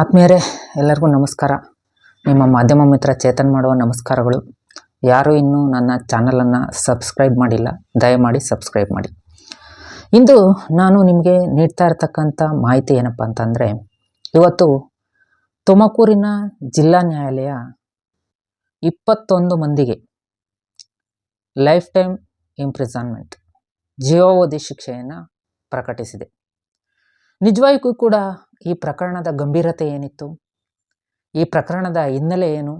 ಆತ್ಮೀಯರೇ, ಎಲ್ಲರಿಗೂ ನಮಸ್ಕಾರ. ನಿಮ್ಮ ಮಾಧ್ಯಮ ಮಿತ್ರ ಚೇತನ್ ಮಾಡುವ ನಮಸ್ಕಾರಗಳು. ಯಾರು ಇನ್ನೂ ನನ್ನ ಚಾನಲನ್ನು ಸಬ್ಸ್ಕ್ರೈಬ್ ಮಾಡಿಲ್ಲ, ದಯಮಾಡಿ ಸಬ್ಸ್ಕ್ರೈಬ್ ಮಾಡಿ. ಇಂದು ನಾನು ನಿಮಗೆ ನೀಡ್ತಾ ಇರತಕ್ಕಂಥ ಮಾಹಿತಿ ಏನಪ್ಪ ಅಂತಂದರೆ, ಇವತ್ತು ತುಮಕೂರಿನ ಜಿಲ್ಲಾ ನ್ಯಾಯಾಲಯ ಇಪ್ಪತ್ತೊಂದು ಮಂದಿಗೆ ಲೈಫ್ ಟೈಮ್ ಇಂಪ್ರಿಸನ್ಮೆಂಟ್ ಜೀವಾವಧಿ ಶಿಕ್ಷೆಯನ್ನು ಪ್ರಕಟಿಸಿದೆ. ನಿಜವಾಗಿಯೂ ಕೂಡ ಈ ಪ್ರಕರಣದ ಗಂಭೀರತೆ ಏನಿತ್ತು? ಈ ಪ್ರಕರಣದ ಹಿನ್ನೆಲೆ ಏನು?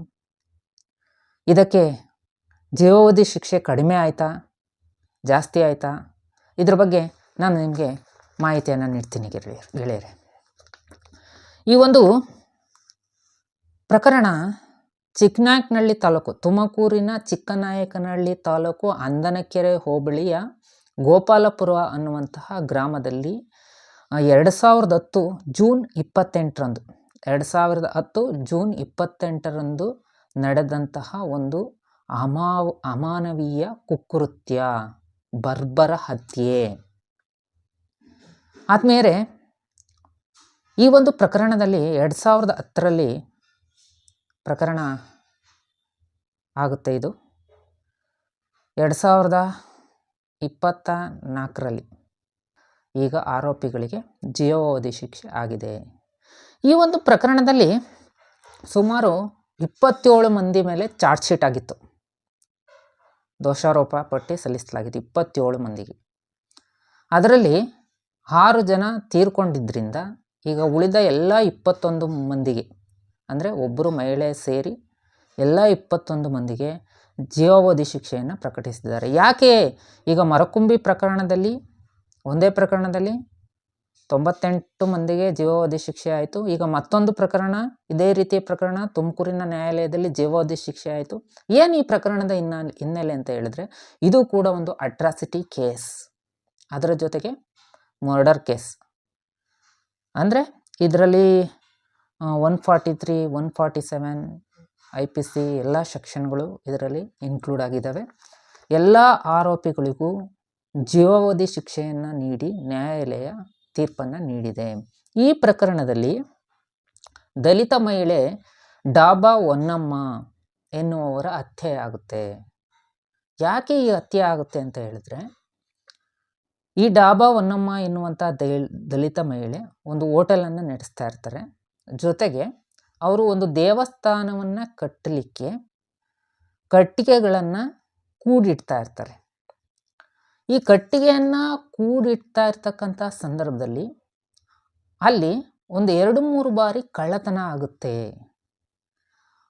ಇದಕ್ಕೆ ಜೀವಾವಧಿ ಶಿಕ್ಷೆ ಕಡಿಮೆ ಆಯಿತಾ? ಜಾಸ್ತಿ ಆಯಿತಾ? ಇದ್ರ ಬಗ್ಗೆ ನಾನು ನಿಮಗೆ ಮಾಹಿತಿಯನ್ನು ನೀಡ್ತೀನಿ ಗೆಳೆಯ ಗೆಳೆಯರೆ. ಈ ಒಂದು ಪ್ರಕರಣ ಚಿಕ್ಕನಾಯಕನಹಳ್ಳಿ ತಾಲೂಕು, ತುಮಕೂರಿನ ಚಿಕ್ಕನಾಯಕನಹಳ್ಳಿ ತಾಲೂಕು ಅಂದನಕೆರೆ ಹೋಬಳಿಯ ಗೋಪಾಲಪುರ ಅನ್ನುವಂತಹ ಗ್ರಾಮದಲ್ಲಿ ಎರಡು ಸಾವಿರದ ಹತ್ತು ಜೂನ್ ಇಪ್ಪತ್ತೆಂಟರಂದು, ಎರಡು ಸಾವಿರದ ಹತ್ತು ಜೂನ್ ಇಪ್ಪತ್ತೆಂಟರಂದು ನಡೆದಂತಹ ಒಂದು ಅಮಾವ್, ಅಮಾನವೀಯ ಕುಕೃತ್ಯ, ಬರ್ಬರ ಹತ್ಯೆ. ಆದ್ಮೇಲೆ ಈ ಒಂದು ಪ್ರಕರಣದಲ್ಲಿ ಎರಡು ಸಾವಿರದ ಹತ್ತರಲ್ಲಿ ಪ್ರಕರಣ ಆಗುತ್ತೆ ಇದು. ಎರಡು ಸಾವಿರದ ಇಪ್ಪತ್ತ ನಾಲ್ಕರಲ್ಲಿ ಈಗ ಆರೋಪಿಗಳಿಗೆ ಜೀವಾವಧಿ ಶಿಕ್ಷೆ ಆಗಿದೆ. ಈ ಒಂದು ಪ್ರಕರಣದಲ್ಲಿ ಸುಮಾರು ಇಪ್ಪತ್ತೇಳು ಮಂದಿ ಮೇಲೆ ಚಾರ್ಜ್ ಶೀಟ್ ಆಗಿತ್ತು. ದೋಷಾರೋಪ ಪಟ್ಟಿ ಸಲ್ಲಿಸಲಾಗಿದೆ ಇಪ್ಪತ್ತೇಳು ಮಂದಿಗೆ. ಅದರಲ್ಲಿ ಆರು ಜನ ತೀರ್ಕೊಂಡಿದ್ದರಿಂದ ಈಗ ಉಳಿದ ಎಲ್ಲ ಇಪ್ಪತ್ತೊಂದು ಮಂದಿಗೆ, ಅಂದರೆ ಒಬ್ಬರು ಮಹಿಳೆ ಸೇರಿ ಎಲ್ಲ ಇಪ್ಪತ್ತೊಂದು ಮಂದಿಗೆ ಜೀವಾವಧಿ ಶಿಕ್ಷೆಯನ್ನು ಪ್ರಕಟಿಸಿದ್ದಾರೆ. ಯಾಕೆ ಈಗ ಮರಕುಂಬಿ ಪ್ರಕರಣದಲ್ಲಿ ಒಂದೇ ಪ್ರಕರಣದಲ್ಲಿ ತೊಂಬತ್ತೆಂಟು ಮಂದಿಗೆ ಜೀವಾವಧಿ ಶಿಕ್ಷೆ ಆಯಿತು. ಈಗ ಮತ್ತೊಂದು ಪ್ರಕರಣ, ಇದೇ ರೀತಿಯ ಪ್ರಕರಣ ತುಮಕೂರಿನ ನ್ಯಾಯಾಲಯದಲ್ಲಿ ಜೀವಾವಧಿ ಶಿಕ್ಷೆ ಆಯಿತು. ಏನು ಈ ಪ್ರಕರಣದ ಇನ್ನ ಹಿನ್ನೆಲೆ ಅಂತ ಹೇಳಿದ್ರೆ, ಇದು ಕೂಡ ಒಂದು ಅಟ್ರಾಸಿಟಿ ಕೇಸ್. ಅದರ ಜೊತೆಗೆ ಮರ್ಡರ್ ಕೇಸ್. ಅಂದರೆ ಇದರಲ್ಲಿ one forty three, one forty seven, I P C ಎಲ್ಲ ಸೆಕ್ಷನ್ಗಳು ಇದರಲ್ಲಿ ಇನ್ಕ್ಲೂಡ್ ಆಗಿದ್ದಾವೆ. ಎಲ್ಲ ಆರೋಪಿಗಳಿಗೂ ಜೀವಾವಧಿ ಶಿಕ್ಷೆಯನ್ನು ನೀಡಿ ನ್ಯಾಯಾಲಯ ತೀರ್ಪನ್ನು ನೀಡಿದೆ. ಈ ಪ್ರಕರಣದಲ್ಲಿ ದಲಿತ ಮಹಿಳೆ ಡಾಬಾ ಹೊನ್ನಮ್ಮ ಎನ್ನುವವರ ಹತ್ಯೆ ಆಗುತ್ತೆ. ಯಾಕೆ ಈ ಹತ್ಯೆ ಆಗುತ್ತೆ ಅಂತ ಹೇಳಿದ್ರೆ, ಈ ಡಾಬಾ ಹೊನ್ನಮ್ಮ ಎನ್ನುವಂಥ ದಲಿತ ಮಹಿಳೆ ಒಂದು ಹೋಟೆಲನ್ನು ನಡೆಸ್ತಾ ಇರ್ತಾರೆ. ಜೊತೆಗೆ ಅವರು ಒಂದು ದೇವಸ್ಥಾನವನ್ನು ಕಟ್ಟಲಿಕ್ಕೆ ಕಟ್ಟಿಗೆಗಳನ್ನು ಕೂಡಿಡ್ತಾ ಇರ್ತಾರೆ. ಈ ಕಟ್ಟಿಗೆಯನ್ನು ಕೂಡಿಡ್ತಾ ಇರ್ತಕ್ಕಂಥ ಸಂದರ್ಭದಲ್ಲಿ ಅಲ್ಲಿ ಒಂದು ಎರಡು ಮೂರು ಬಾರಿ ಕಳ್ಳತನ ಆಗುತ್ತೆ.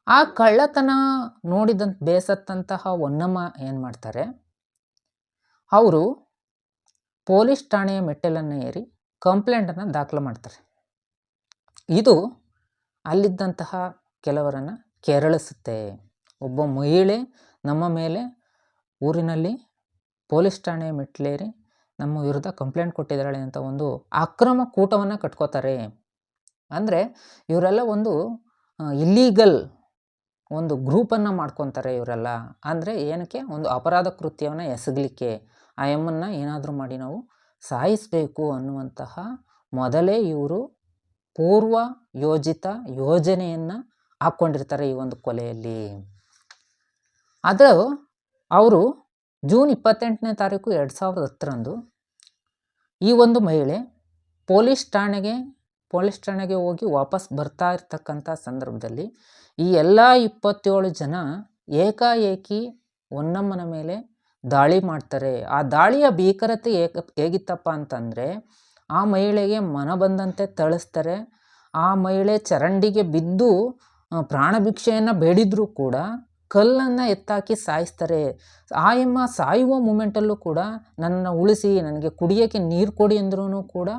ಆ ಕಳ್ಳತನ ನೋಡಿದಂತ ಬೇಸತ್ತಂತಹ ಹೊನ್ನಮ್ಮ ಏನು ಮಾಡ್ತಾರೆ? ಅವರು ಪೊಲೀಸ್ ಠಾಣೆಯ ಮೆಟ್ಟಲನ್ನು ಏರಿ ಕಂಪ್ಲೇಂಟನ್ನು ದಾಖಲು ಮಾಡ್ತಾರೆ. ಇದು ಅಲ್ಲಿದ್ದಂತಹ ಕೆಲವರನ್ನು ಕೆರಳಿಸುತ್ತೆ. ಒಬ್ಬ ಮಹಿಳೆ ನಮ್ಮ ಮೇಲೆ ಊರಿನಲ್ಲಿ ಪೊಲೀಸ್ ಠಾಣೆ ಮೆಟ್ಲೇರಿ ನಮ್ಮ ವಿರುದ್ಧ ಕಂಪ್ಲೇಂಟ್ ಕೊಟ್ಟಿದ್ದಾಳೆ ಅಂತ ಒಂದು ಅಕ್ರಮ ಕೂಟವನ್ನು ಕಟ್ಕೋತಾರೆ. ಅಂದರೆ ಇವರೆಲ್ಲ ಒಂದು ಇಲ್ಲೀಗಲ್ ಒಂದು ಗ್ರೂಪನ್ನು ಮಾಡ್ಕೊತಾರೆ ಇವರೆಲ್ಲ. ಅಂದರೆ ಏನಕ್ಕೆ? ಒಂದು ಅಪರಾಧ ಕೃತ್ಯವನ್ನು ಎಸಗಲಿಕ್ಕೆ, ಆ ಎಮ್ಮನ್ನು ಏನಾದರೂ ಮಾಡಿ ನಾವು ಸಾಯಿಸಬೇಕು ಅನ್ನುವಂತಹ ಮೊದಲೇ ಇವರು ಪೂರ್ವ ಯೋಜಿತ ಯೋಜನೆಯನ್ನು ಹಾಕ್ಕೊಂಡಿರ್ತಾರೆ ಈ ಒಂದು ಕೊಲೆಯಲ್ಲಿ. ಅದು ಅವರು ಜೂನ್ ಇಪ್ಪತ್ತೆಂಟನೇ ತಾರೀಕು ಎರಡು ಸಾವಿರದ ಹತ್ತರಂದು ಈ ಒಂದು ಮಹಿಳೆ ಪೊಲೀಸ್ ಠಾಣೆಗೆ ಪೊಲೀಸ್ ಠಾಣೆಗೆ ಹೋಗಿ ವಾಪಸ್ ಬರ್ತಾ ಇರ್ತಕ್ಕಂಥ ಸಂದರ್ಭದಲ್ಲಿ ಈ ಎಲ್ಲ ಇಪ್ಪತ್ತೇಳು ಜನ ಏಕಾಏಕಿ ಹೊನ್ನಮ್ಮನ ಮೇಲೆ ದಾಳಿ ಮಾಡ್ತಾರೆ. ಆ ದಾಳಿಯ ಭೀಕರತೆ ಏಕ, ಹೇಗಿತ್ತಪ್ಪ ಅಂತಂದರೆ ಆ ಮಹಿಳೆಗೆ ಮನ ಬಂದಂತೆ ತಳಿಸ್ತಾರೆ ಆ ಮಹಿಳೆ ಚರಂಡಿಗೆ ಬಿದ್ದು ಪ್ರಾಣಭಿಕ್ಷೆಯನ್ನು ಬೇಡಿದ್ರೂ ಬೇಡಿದರೂ ಕೂಡ ಕಲ್ಲನ್ನು ಎತ್ತಾಕಿ ಸಾಯಿಸ್ತಾರೆ. ಆಯಮ್ಮ ಸಾಯುವ ಮೂಮೆಂಟಲ್ಲೂ ಕೂಡ ನನ್ನ ಉಳಿಸಿ, ನನಗೆ ಕುಡಿಯೋಕ್ಕೆ ನೀರು ಕೊಡಿ ಅಂದ್ರೂ ಕೂಡ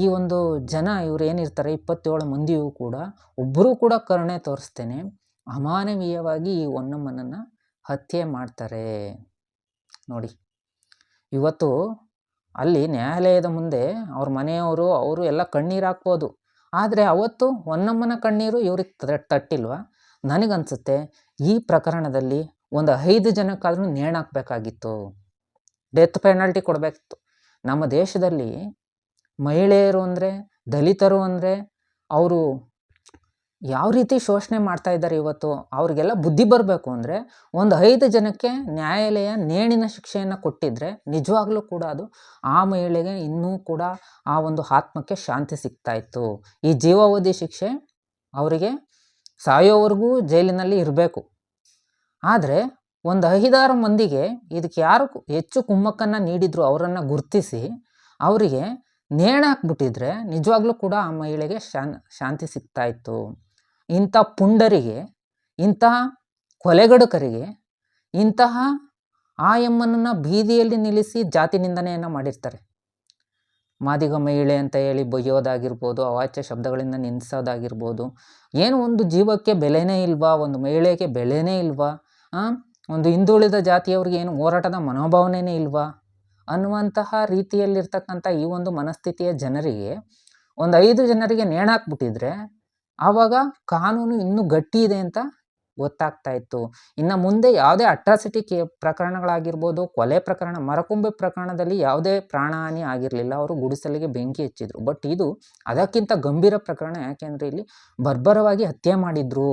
ಈ ಒಂದು ಜನ ಇವ್ರು ಏನಿರ್ತಾರೆ, ಇಪ್ಪತ್ತೇಳು ಮಂದಿಯೂ ಕೂಡ ಒಬ್ಬರೂ ಕೂಡ ಕರುಣೆ ತೋರಿಸ್ತೇನೆ. ಅಮಾನವೀಯವಾಗಿ ಈ ಹೊನ್ನಮ್ಮನನ್ನು ಹತ್ಯೆ ಮಾಡ್ತಾರೆ. ನೋಡಿ, ಇವತ್ತು ಅಲ್ಲಿ ನ್ಯಾಯಾಲಯದ ಮುಂದೆ ಅವ್ರ ಮನೆಯವರು, ಅವರು ಎಲ್ಲ ಕಣ್ಣೀರು ಹಾಕ್ಬೋದು. ಆದರೆ ಅವತ್ತು ಹೊನ್ನಮ್ಮನ ಕಣ್ಣೀರು ಇವ್ರಿಗೆ ತಟ್ಟಿಲ್ವ? ನನಗನ್ಸುತ್ತೆ ಈ ಪ್ರಕರಣದಲ್ಲಿ ಒಂದು ಐದು ಜನಕ್ಕಾದ್ರೂ ನೇಣಾಕಬೇಕಾಗಿತ್ತು ಡೆತ್ ಪೆನಾಲ್ಟಿ ಕೊಡಬೇಕಿತ್ತು ನಮ್ಮ ದೇಶದಲ್ಲಿ ಮಹಿಳೆಯರು ಅಂದರೆ, ದಲಿತರು ಅಂದರೆ, ಅವರು ಯಾವ ರೀತಿ ಶೋಷಣೆ ಮಾಡ್ತಾ ಇದ್ದಾರೆ ಇವತ್ತು, ಅವ್ರಿಗೆಲ್ಲ ಬುದ್ಧಿ ಬರಬೇಕು ಅಂದರೆ, ಒಂದು ಐದು ಜನಕ್ಕೆ ನ್ಯಾಯಾಲಯ ನೇಣಿನ ಶಿಕ್ಷೆಯನ್ನು ಕೊಟ್ಟಿದ್ರೆ ನಿಜವಾಗ್ಲೂ ಕೂಡ ಅದು ಆ ಮಹಿಳೆಗೆ ಇನ್ನೂ ಕೂಡ ಆ ಒಂದು ಆತ್ಮಕ್ಕೆ ಶಾಂತಿ ಸಿಗ್ತಾ ಇತ್ತು. ಈ ಜೀವಾವಧಿ ಶಿಕ್ಷೆ ಅವರಿಗೆ ಸಾಯೋವರೆಗೂ ಜೈಲಿನಲ್ಲಿ ಇರಬೇಕು. ಆದರೆ ಒಂದು ಐದಾರು ಮಂದಿಗೆ ಇದಕ್ಕೆ ಯಾರು ಹೆಚ್ಚು ಕುಮ್ಮಕ್ಕನ್ನು ನೀಡಿದ್ರು ಅವರನ್ನು ಗುರುತಿಸಿ ಅವರಿಗೆ ನೇಣ ಹಾಕ್ಬಿಟ್ಟಿದ್ರೆ ನಿಜವಾಗ್ಲೂ ಕೂಡ ಆ ಮಹಿಳೆಗೆ ಶಾನ್, ಶಾಂತಿ ಸಿಗ್ತಾ ಇತ್ತು. ಇಂಥ ಪುಂಡರಿಗೆ ಇಂತಹ ಕೊಲೆಗಡುಕರಿಗೆ, ಇಂತಹ ಆ ಎಮ್ಮನನ್ನು ಬೀದಿಯಲ್ಲಿ ನಿಲ್ಲಿಸಿ ಜಾತಿ ನಿಂದನೆಯನ್ನು ಮಾಡಿರ್ತಾರೆ. ಮಾದಿಗ ಮಹಿಳೆ ಅಂತ ಹೇಳಿ ಬೈಯೋದಾಗಿರ್ಬೋದು ಅವಾಚ್ಯ ಶಬ್ದಗಳಿಂದ ನಿಂದಿಸೋದಾಗಿರ್ಬೋದು, ಏನು ಒಂದು ಜೀವಕ್ಕೆ ಬೆಲೆನೇ ಇಲ್ವಾ? ಒಂದು ಮಹಿಳೆಗೆ ಬೆಲೆನೇ ಇಲ್ವಾ? ಒಂದು ಹಿಂದುಳಿದ ಜಾತಿಯವ್ರಿಗೆ ಏನು ಹೋರಾಟದ ಮನೋಭಾವನೆನೇ ಇಲ್ವಾ? ಅನ್ನುವಂತಹ ರೀತಿಯಲ್ಲಿರ್ತಕ್ಕಂಥ ಈ ಒಂದು ಮನಸ್ಥಿತಿಯ ಜನರಿಗೆ ಒಂದು ಐದು ಜನರಿಗೆ ನೇಣಾಕ್ಬಿಟ್ಟಿದ್ರೆ, ಆವಾಗ ಕಾನೂನು ಇನ್ನೂ ಗಟ್ಟಿ ಇದೆ ಅಂತ ಗೊತ್ತಾಗ್ತಾ ಇತ್ತು. ಇನ್ನು ಮುಂದೆ ಯಾವುದೇ ಅಟ್ರಾಸಿಟಿ ಕೇ ಪ್ರಕರಣಗಳಾಗಿರ್ಬೋದು, ಕೊಲೆ ಪ್ರಕರಣ, ಮರಕುಂಬೆ ಪ್ರಕರಣದಲ್ಲಿ ಯಾವುದೇ ಪ್ರಾಣಹಾನಿ ಆಗಿರಲಿಲ್ಲ. ಅವರು ಗುಡಿಸಲಿಗೆ ಬೆಂಕಿ ಹಚ್ಚಿದ್ರು. ಬಟ್ ಇದು ಅದಕ್ಕಿಂತ ಗಂಭೀರ ಪ್ರಕರಣ. ಯಾಕೆಂದರೆ ಇಲ್ಲಿ ಬರ್ಬರವಾಗಿ ಹತ್ಯೆ ಮಾಡಿದ್ರು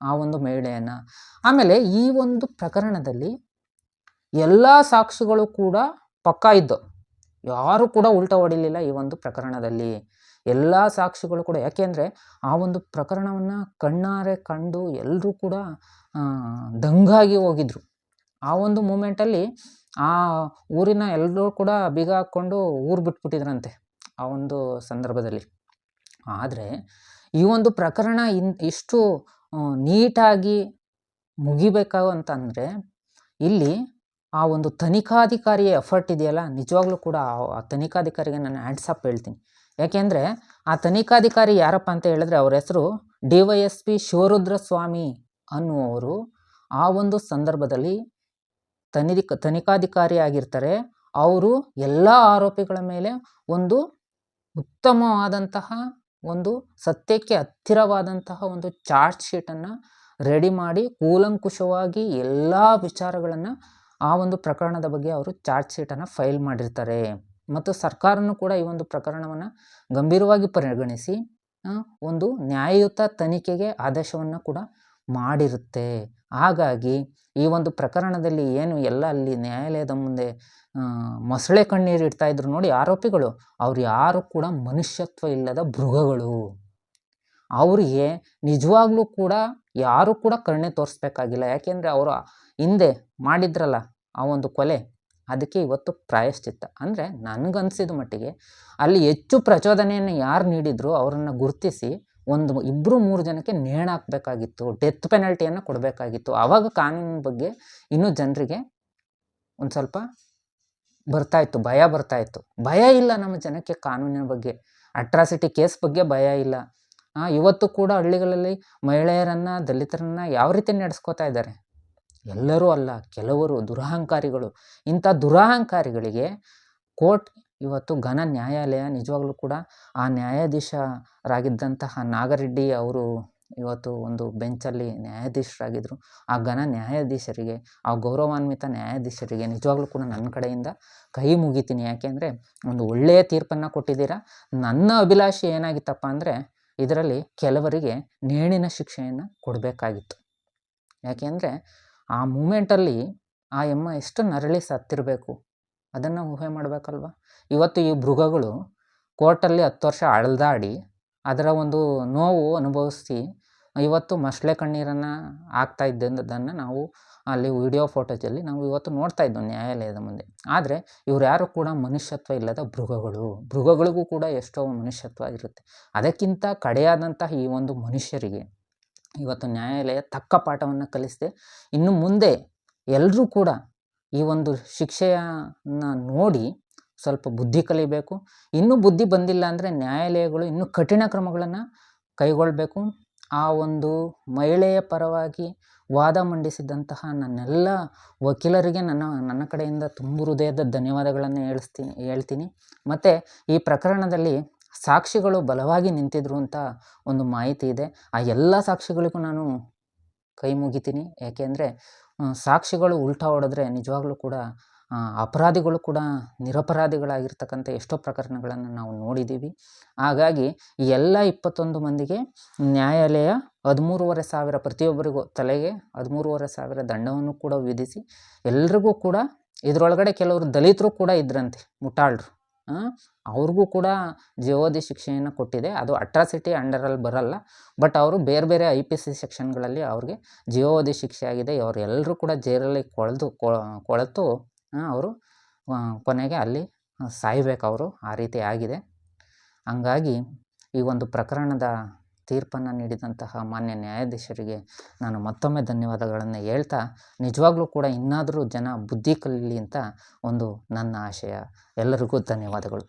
ಆ ಒಂದು ಮಹಿಳೆಯನ್ನು. ಆಮೇಲೆ ಈ ಒಂದು ಪ್ರಕರಣದಲ್ಲಿ ಎಲ್ಲ ಸಾಕ್ಷಿಗಳು ಕೂಡ ಪಕ್ಕಾ ಇದ್ದು. ಯಾರು ಕೂಡ ಉಲ್ಟಾ ಹೊಡಿಲಿಲ್ಲ ಈ ಒಂದು ಪ್ರಕರಣದಲ್ಲಿ. ಎಲ್ಲ ಸಾಕ್ಷಿಗಳು ಕೂಡ ಯಾಕೆಂದರೆ ಆ ಒಂದು ಪ್ರಕರಣವನ್ನು ಕಣ್ಣಾರೆ ಕಂಡು ಎಲ್ಲರೂ ಕೂಡ ದಂಗಾಗಿ ಹೋಗಿದ್ರು. ಆ ಒಂದು ಮೂಮೆಂಟಲ್ಲಿ ಆ ಊರಿನ ಎಲ್ಲರೂ ಕೂಡ ಬೀಗ ಹಾಕ್ಕೊಂಡು ಊರು ಬಿಟ್ಬಿಟ್ಟಿದ್ರಂತೆ ಆ ಒಂದು ಸಂದರ್ಭದಲ್ಲಿ. ಆದರೆ ಈ ಒಂದು ಪ್ರಕರಣ ಇನ್, ಇಷ್ಟು ನೀಟಾಗಿ ಮುಗಿಬೇಕು ಅಂತಂದರೆ ಇಲ್ಲಿ ಆ ಒಂದು ತನಿಖಾಧಿಕಾರಿಯ ಎಫರ್ಟ್ ಇದೆಯಲ್ಲ? ನಿಜವಾಗ್ಲೂ ಕೂಡ ಆ- ತನಿಖಾಧಿಕಾರಿಗೆ ನಾನು ಹ್ಯಾಂಡ್ಸಪ್ ಹೇಳ್ತೀನಿ. ಯಾಕೆಂದರೆ ಆ ತನಿಖಾಧಿಕಾರಿ ಯಾರಪ್ಪ ಅಂತ ಹೇಳಿದ್ರೆ ಅವ್ರ ಹೆಸರು D Y S P Shivarudra Swamy ಅನ್ನುವರು ಆ ಒಂದು ಸಂದರ್ಭದಲ್ಲಿ ತನಿಧಿ ತನಿಖಾಧಿಕಾರಿ ಆಗಿರ್ತಾರೆ ಅವರು ಎಲ್ಲ ಆರೋಪಿಗಳ ಮೇಲೆ ಒಂದು ಉತ್ತಮವಾದಂತಹ ಒಂದು ಸತ್ಯಕ್ಕೆ ಹತ್ತಿರವಾದಂತಹ ಒಂದು ಚಾರ್ಜ್ ಶೀಟನ್ನು ರೆಡಿ ಮಾಡಿ ಕೂಲಂಕುಷವಾಗಿ ಎಲ್ಲ ವಿಚಾರಗಳನ್ನು ಆ ಒಂದು ಪ್ರಕರಣದ ಬಗ್ಗೆ ಅವರು ಚಾರ್ಜ್ ಶೀಟನ್ನು ಫೈಲ್ ಮಾಡಿರ್ತಾರೆ. ಮತ್ತು ಸರ್ಕಾರನೂ ಕೂಡ ಈ ಒಂದು ಪ್ರಕರಣವನ್ನು ಗಂಭೀರವಾಗಿ ಪರಿಗಣಿಸಿ ಒಂದು ನ್ಯಾಯಯುತ ತನಿಖೆಗೆ ಆದೇಶವನ್ನು ಕೂಡ ಮಾಡಿರುತ್ತೆ. ಹಾಗಾಗಿ ಈ ಒಂದು ಪ್ರಕರಣದಲ್ಲಿ ಏನು ಎಲ್ಲ ಅಲ್ಲಿ ನ್ಯಾಯಾಲಯದ ಮುಂದೆ ಮೊಸಳೆ ಕಣ್ಣೀರು ಇಡ್ತಾ ಇದ್ರು ನೋಡಿ ಆರೋಪಿಗಳು, ಅವ್ರು ಯಾರು ಕೂಡ ಮನುಷ್ಯತ್ವ ಇಲ್ಲದ ಮೃಗಗಳು. ಅವರಿಗೆ ನಿಜವಾಗ್ಲೂ ಕೂಡ ಯಾರು ಕೂಡ ಕರುಣೆ ತೋರಿಸ್ಬೇಕಾಗಿಲ್ಲ. ಯಾಕೆಂದರೆ ಅವರು ಹಿಂದೆ ಮಾಡಿದ್ರಲ್ಲ ಆ ಒಂದು ಕೊಲೆ ಅದಕ್ಕೆ ಇವತ್ತು ಪ್ರಾಯಶ್ಚಿತ್ತ. ಅಂದರೆ ನನಗನ್ಸಿದ ಮಟ್ಟಿಗೆ ಅಲ್ಲಿ ಹೆಚ್ಚು ಪ್ರಚೋದನೆಯನ್ನು ಯಾರು ನೀಡಿದ್ರು ಅವರನ್ನು ಗುರುತಿಸಿ ಒಂದು ಇಬ್ಬರು ಮೂರು ಜನಕ್ಕೆ ನೇಣಾಕಬೇಕಾಗಿತ್ತು ಡೆತ್ ಪೆನಾಲ್ಟಿಯನ್ನು ಕೊಡಬೇಕಾಗಿತ್ತು. ಆವಾಗ ಕಾನೂನಿನ ಬಗ್ಗೆ ಇನ್ನೂ ಜನರಿಗೆ ಒಂದು ಸ್ವಲ್ಪ ಬರ್ತಾ ಇತ್ತು ಭಯ ಬರ್ತಾ ಇತ್ತು ಭಯ ಇಲ್ಲ ನಮ್ಮ ಜನಕ್ಕೆ ಕಾನೂನಿನ ಬಗ್ಗೆ. ಅಟ್ರಾಸಿಟಿ ಕೇಸ್ ಬಗ್ಗೆ ಭಯ ಇಲ್ಲ. ಇವತ್ತು ಕೂಡ ಹಳ್ಳಿಗಳಲ್ಲಿ ಮಹಿಳೆಯರನ್ನು, ದಲಿತರನ್ನು ಯಾವ ರೀತಿ ನಡೆಸ್ಕೋತಾ ಇದ್ದಾರೆ? ಎಲ್ಲರೂ ಅಲ್ಲ, ಕೆಲವರು ದುರಹಂಕಾರಿಗಳು. ಇಂಥ ದುರಹಂಕಾರಿಗಳಿಗೆ ಕೋರ್ಟ್ ಇವತ್ತು ಘನ ನ್ಯಾಯಾಲಯ ನಿಜವಾಗ್ಲೂ ಕೂಡ ಆ ನ್ಯಾಯಾಧೀಶರಾಗಿದ್ದಂತಹ ನಾಗರೆಡ್ಡಿ ಅವರು ಇವತ್ತು ಒಂದು ಬೆಂಚಲ್ಲಿ ನ್ಯಾಯಾಧೀಶರಾಗಿದ್ದರು ಆ ಘನ ನ್ಯಾಯಾಧೀಶರಿಗೆ, ಆ ಗೌರವಾನ್ವಿತ ನ್ಯಾಯಾಧೀಶರಿಗೆ ನಿಜವಾಗ್ಲೂ ಕೂಡ ನನ್ನ ಕಡೆಯಿಂದ ಕೈ ಮುಗಿತೀನಿ. ಯಾಕೆಂದರೆ ಒಂದು ಒಳ್ಳೆಯ ತೀರ್ಪನ್ನು ಕೊಟ್ಟಿದ್ದೀರಾ? ನನ್ನ ಅಭಿಲಾಷೆ ಏನಾಗಿತ್ತಪ್ಪ ಅಂದರೆ ಇದರಲ್ಲಿ ಕೆಲವರಿಗೆ ನೇಣಿನ ಶಿಕ್ಷೆಯನ್ನು ಕೊಡಬೇಕಾಗಿತ್ತು. ಯಾಕೆಂದರೆ ಆ ಮೂಮೆಂಟಲ್ಲಿ ಆ ಎಮ್ಮ ಎಷ್ಟು ನರಳಿ ಸತ್ತಿರಬೇಕು? ಅದನ್ನು ಊಹೆ ಮಾಡಬೇಕಲ್ವ? ಇವತ್ತು ಈ ಮೃಗಗಳು ಕೋರ್ಟಲ್ಲಿ ಹತ್ತು ವರ್ಷ ಅಳದಾಡಿ ಅದರ ಒಂದು ನೋವು ಅನುಭವಿಸಿ ಇವತ್ತು ಮಸಳೆ ಕಣ್ಣೀರನ್ನು ಆಗ್ತಾ ಇದ್ದದನ್ನು ನಾವು ಅಲ್ಲಿ ವಿಡಿಯೋ ಫೋಟೋಜಲ್ಲಿ ನಾವು ಇವತ್ತು ನೋಡ್ತಾ ಇದ್ದೋ ನ್ಯಾಯಾಲಯದ ಮುಂದೆ. ಆದರೆ ಇವ್ರು ಯಾರು ಕೂಡ ಮನುಷ್ಯತ್ವ ಇಲ್ಲದ ಮೃಗಗಳು. ಮೃಗಗಳಿಗೂ ಕೂಡ ಎಷ್ಟೋ ಮನುಷ್ಯತ್ವ ಇರುತ್ತೆ. ಅದಕ್ಕಿಂತ ಕಡೆಯಾದಂತಹ ಈ ಒಂದು ಮನುಷ್ಯರಿಗೆ ಇವತ್ತು ನ್ಯಾಯಾಲಯ ತಕ್ಕ ಪಾಠವನ್ನು ಕಲಿಸಿದೆ. ಇನ್ನು ಮುಂದೆ ಎಲ್ಲರೂ ಕೂಡ ಈ ಒಂದು ಶಿಕ್ಷೆಯನ್ನು ನೋಡಿ ಸ್ವಲ್ಪ ಬುದ್ಧಿ ಕಲಿಬೇಕು. ಇನ್ನೂ ಬುದ್ಧಿ ಬಂದಿಲ್ಲ ಅಂದರೆ ನ್ಯಾಯಾಲಯಗಳು ಇನ್ನೂ ಕಠಿಣ ಕ್ರಮಗಳನ್ನು ಕೈಗೊಳ್ಳಬೇಕು ಆ ಒಂದು ಮಹಿಳೆಯ ಪರವಾಗಿ ವಾದ ಮಂಡಿಸಿದಂತಹ ನನ್ನೆಲ್ಲ ವಕೀಲರಿಗೆ ನನ್ನ ನನ್ನ ಕಡೆಯಿಂದ ತುಂಬ ಹೃದಯದ ಧನ್ಯವಾದಗಳನ್ನು ಹೇಳಿಸ್ತೀನಿ ಹೇಳ್ತೀನಿ. ಮತ್ತು ಈ ಪ್ರಕರಣದಲ್ಲಿ ಸಾಕ್ಷಿಗಳು ಬಲವಾಗಿ ನಿಂತಿದ್ರು ಅಂತ ಒಂದು ಮಾಹಿತಿ ಇದೆ. ಆ ಎಲ್ಲ ಸಾಕ್ಷಿಗಳಿಗೂ ನಾನು ಕೈ ಮುಗಿತೀನಿ. ಯಾಕೆಂದರೆ ಸಾಕ್ಷಿಗಳು ಉಲ್ಟಾ ಹೊಡೆದ್ರೆ ನಿಜವಾಗ್ಲೂ ಕೂಡ ಅಪರಾಧಿಗಳು ಕೂಡ ನಿರಪರಾಧಿಗಳಾಗಿರ್ತಕ್ಕಂಥ ಎಷ್ಟೋ ಪ್ರಕರಣಗಳನ್ನು ನಾವು ನೋಡಿದ್ದೀವಿ. ಹಾಗಾಗಿ ಈ ಎಲ್ಲ ಇಪ್ಪತ್ತೊಂದು ಮಂದಿಗೆ ನ್ಯಾಯಾಲಯ ಹದಿಮೂರುವರೆ ಸಾವಿರ ಪ್ರತಿಯೊಬ್ಬರಿಗೂ ತಲೆಗೆ ಹದಿಮೂರುವರೆ ಸಾವಿರ ದಂಡವನ್ನು ಕೂಡ ವಿಧಿಸಿ ಎಲ್ರಿಗೂ ಕೂಡ ಇದರೊಳಗಡೆ ಕೆಲವರು ದಲಿತರು ಕೂಡ ಇದ್ರಂತೆ ಮುಟ್ಟಾಳ್ರು ಆ, ಅವ್ರಿಗೂ ಕೂಡ ಜೀವೋದಿ ಶಿಕ್ಷೆಯನ್ನು ಕೊಟ್ಟಿದೆ. ಅದು ಅಟ್ರಾಸಿಟಿ ಅಂಡರಲ್ಲಿ ಬರಲ್ಲ. ಬಟ್ ಅವರು ಬೇರೆ ಬೇರೆ ಐ ಪಿ ಸಿ ಸೆಕ್ಷನ್ಗಳಲ್ಲಿ ಅವ್ರಿಗೆ ಜೀವೋದಿ ಶಿಕ್ಷೆ ಆಗಿದೆ ಅವ್ರು ಎಲ್ಲರೂ ಕೂಡ ಜೈಲಲ್ಲಿ ಕೊಳೆದು ಕೊಳೆತು ಅವರು ಕೊನೆಗೆ ಅಲ್ಲಿ ಸಾಯ್ಬೇಕು. ಅವರು ಆ ರೀತಿ ಆಗಿದೆ. ಹಂಗಾಗಿ ಈ ಒಂದು ಪ್ರಕರಣದ ತೀರ್ಪನ್ನು ನೀಡಿದಂತಹ ಮಾನ್ಯ ನ್ಯಾಯಾಧೀಶರಿಗೆ ನಾನು ಮತ್ತೊಮ್ಮೆ ಧನ್ಯವಾದಗಳನ್ನು ಹೇಳ್ತಾ, ನಿಜವಾಗ್ಲೂ ಕೂಡ ಇನ್ನಾದರೂ ಜನ ಬುದ್ಧಿ ಕಲೀಲಿ ಅಂತ ಒಂದು ನನ್ನ ಆಶಯ. ಎಲ್ಲರಿಗೂ ಧನ್ಯವಾದಗಳು.